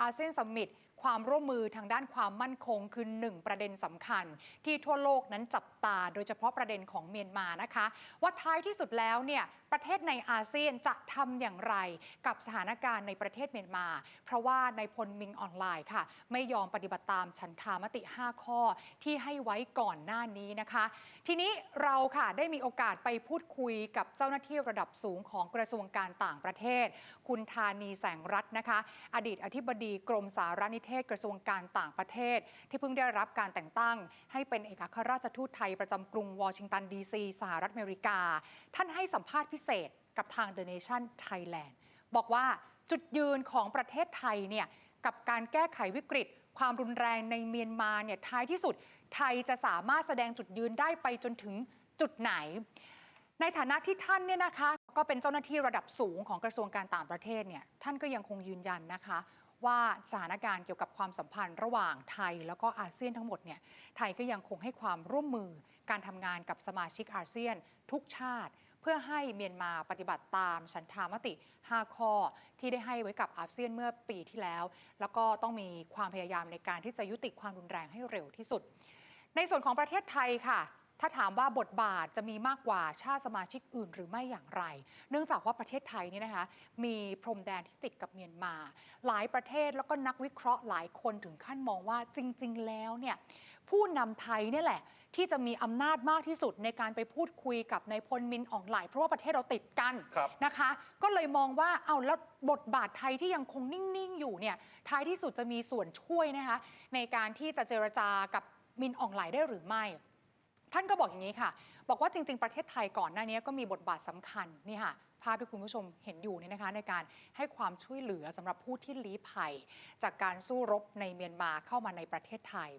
อาเซียนสมิตความร่วมมือทางด้านความมั่นคงคือหนึ่งประเด็นสำคัญ ที่ทั่วโลกนั้นจับตา โดยเฉพาะประเด็นของเมียนมานะคะ ว่าท้ายที่สุดแล้วเนี่ยประเทศในอาเซียนจะทำอย่างไร กับสถานการณ์ในประเทศเมียนมา เพราะว่าในพลมิงออนไลน์ค่ะ ไม่ยอมปฏิบัติตามฉันทามติ 5 ข้อที่ให้ไว้ก่อนหน้านี้นะคะ ทีนี้เราค่ะได้มีโอกาสไปพูดคุยกับเจ้าหน้าที่ระดับสูงของกระทรวงการต่างประเทศ คุณธานีแสงรัตน์นะคะ อดีตอธิบดีกรมสารนิเทศกระทรวงการต่างประเทศ ที่เพิ่งได้รับการแต่งตั้ง ให้เป็นเอกอัครราชทูตไทยประจำกรุงวอชิงตันดีซีสหรัฐอเมริกา ท่านให้สัมภาษณ์พิเศษกับทาง The Nation Thailand บอกว่าจุดยืนของประเทศไทยเนี่ยกับการแก้ไขวิกฤต ความรุนแรงในเมียนมาเนี่ยท้ายที่สุด ไทยจะสามารถแสดงจุดยืนได้ไปจนถึงจุดไหน ในฐานะที่ท่านเนี่ยนะคะ ก็เป็นเจ้าหน้าที่ระดับสูงของกระทรวงการต่างประเทศเนี่ยท่านก็ยังคงยืนยันนะคะ ว่าสถานการณ์เกี่ยวกับความสัมพันธ์ระหว่างไทย แล้วก็อาเซียนทั้งหมดเนี่ยไทยก็ยังคงให้ความร่วมมือการทำงานกับสมาชิกอาเซียน ทุกชาติ เพื่อให้เมียนมาปฏิบัติตามฉันทามติ 5 ข้อ ที่ได้ให้ไว้กับอาเซียนเมื่อปีที่แล้ว แล้วก็ต้องมีความพยายามในการที่จะยุติความรุนแรงให้เร็วที่สุด ในส่วนของประเทศไทยค่ะ ถ้าถามว่าบทบาทจะมีมากกว่าชาติสมาชิกอื่นหรือไม่อย่างไร เนื่องจากว่าประเทศไทยนี่นะคะมีพรมแดนที่ติดกับเมียนมา หลายประเทศแล้วก็นักวิเคราะห์หลายคนถึงขั้นมองว่าจริง ๆ แล้วเนี่ยผู้นำไทยเนี่ยแหละ ที่จะมีอำนาจมากที่สุดในการไปพูดคุยกับนายพลมินอองหลายเพราะว่าประเทศเราติดกันครับนะคะ ก็เลยมองว่าเอาแล้วบทบาทไทยที่ยังคงนิ่ง ๆ อยู่เนี่ยท้ายที่สุดจะมีส่วนช่วยนะคะในการที่จะเจรจากับมินอองหลายได้หรือไม่ ท่านก็บอกอย่างนี้ค่ะ บอกว่าจริง ๆ ประเทศไทยก่อนหน้านี้ก็มีบทบาทสำคัญนี่ค่ะภาพที่คุณผู้ชมเห็นอยู่นี่นะคะในการให้ความช่วยเหลือสำหรับผู้ที่ลี้ภัย จากการสู้รบในเมียนมาเข้ามาในประเทศไทย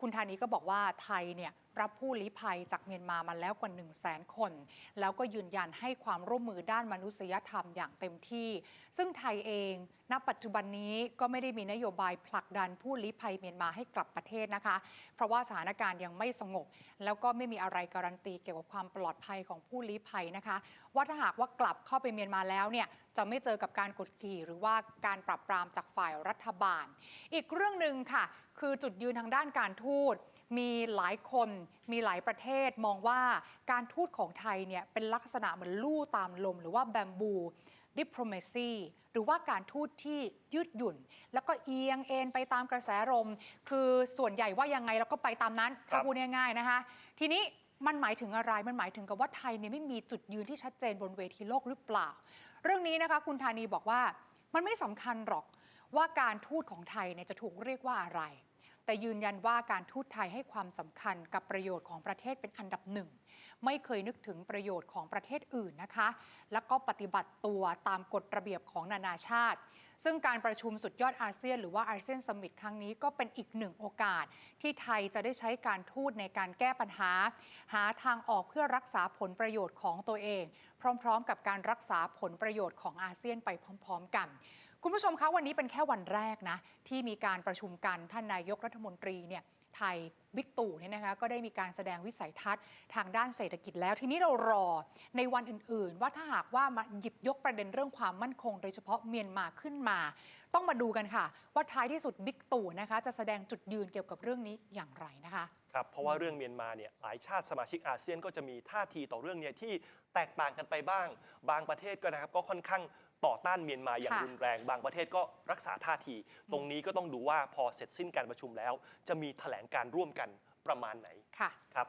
คุณธานีก็บอกว่าไทยเนี่ยรับผู้ลี้ภัยจากเมียนมามาแล้วกว่า 1 0 0 0 0แสนคน แล้วก็ยืนยันให้ความร่วมมือด้านมนุษยธรรมอย่างเต็มที่ ซึ่งไทยเอง ณปัจจุบันนี้ก็ไม่ได้มีนโยบายผลักดันผู้ลี้ภัยเมียนมาให้กลับประเทศนะคะ เพราะว่าสถานการณ์ยังไม่สงบ แล้วก็ไม่มีอะไรการันตีเกี่ยวกับความปลอดภัยของผู้ลี้ภัยนะคะ ว่าถ้าหากว่ากลับเข้าไปเมียนมาแล้วเนี่ยจะไม่เจอกับการกดขี่หรือว่าการปรับปรามจากฝ่ายรัฐบาล อีกเรื่องหนึ่งค่ะ คือจุดยืนทางด้านการทูตมีหลายคนมีหลายประเทศมองว่าการทูตของไทยเนี่ยเป็นลักษณะเหมือนลู่ตามลม หรือว่าแบมบู ดิปโ o มซีหรือว่าการทูตที่ยืดหยุ่น แล้วก็เอียงเอ็นไปตามกระแสลมคือส่วนใหญ่ว่ายังไงเราก็ไปตามนั้นถ้าครับพูดง่ายๆนะคะทีนี้มันหมายถึงอะไร มันหมายถึงกับว่าไทยเนี่ยไม่มีจุดยืนที่ชัดเจนบนเวทีโลกหรือเปล่า เรื่องนี้นะคะคุณธานีบอกว่ามันไม่สำคัญหรอกว่าการทูตของไทยเนี่ยจะถูกเรียกว่าอะไร แต่ยืนยันว่าการทูตไทยให้ความสำคัญกับประโยชน์ของประเทศเป็นอันดับหนึ่ง ไม่เคยนึกถึงประโยชน์ของประเทศอื่นนะคะ แล้วก็ปฏิบัติตัวตามกฎระเบียบของนานาชาติ ซึ่งการประชุมสุดยอดอาเซียน หรือว่าอาเซียนสมิตครั้งนี้ก็เป็นอีกหนึ่งโอกาส ที่ไทยจะได้ใช้การทูตในการแก้ปัญหา หาทางออกเพื่อรักษาผลประโยชน์ของตัวเอง พร้อม ๆ กับการรักษาผลประโยชน์ของอาเซียนไปพร้อม ๆ กัน คุณผู้ชมคะวันนี้เป็นแค่วันแรกนะ ที่มีการประชุมกันท่านนายกรัฐมนตรีเนี่ยไทยบิ๊กตู่เนี่ยนะคะก็ได้มีการแสดงวิสัยทัศน์ทางด้านเศรษฐกิจแล้ว ทีนี้เรารอในวันอื่นๆ ว่าถ้าหากว่ามาหยิบยกประเด็นเรื่องความมั่นคง โดยเฉพาะเมียนมาขึ้นมา ต้องมาดูกันค่ะ ว่าท้ายที่สุดบิ๊กตู่นะคะจะแสดงจุดยืนเกี่ยวกับเรื่องนี้อย่างไรนะคะครับเพราะว่าเรื่องเมียนมาเนี่ยหลายชาติสมาชิกอาเซียนก็จะมีท่าทีต่อเรื่องเนี้ที่แตกต่างกันไปบ้าง บางประเทศก็นะครับก็ค่อนข้าง ต่อต้านเมียนมาอย่างค่ะรุนแรง บางประเทศก็รักษาท่าที ตรงนี้ก็ต้องดูว่าพอเสร็จสิ้นการประชุมแล้ว จะมีแถลงการร่วมกันประมาณไหนค่ะ ครับ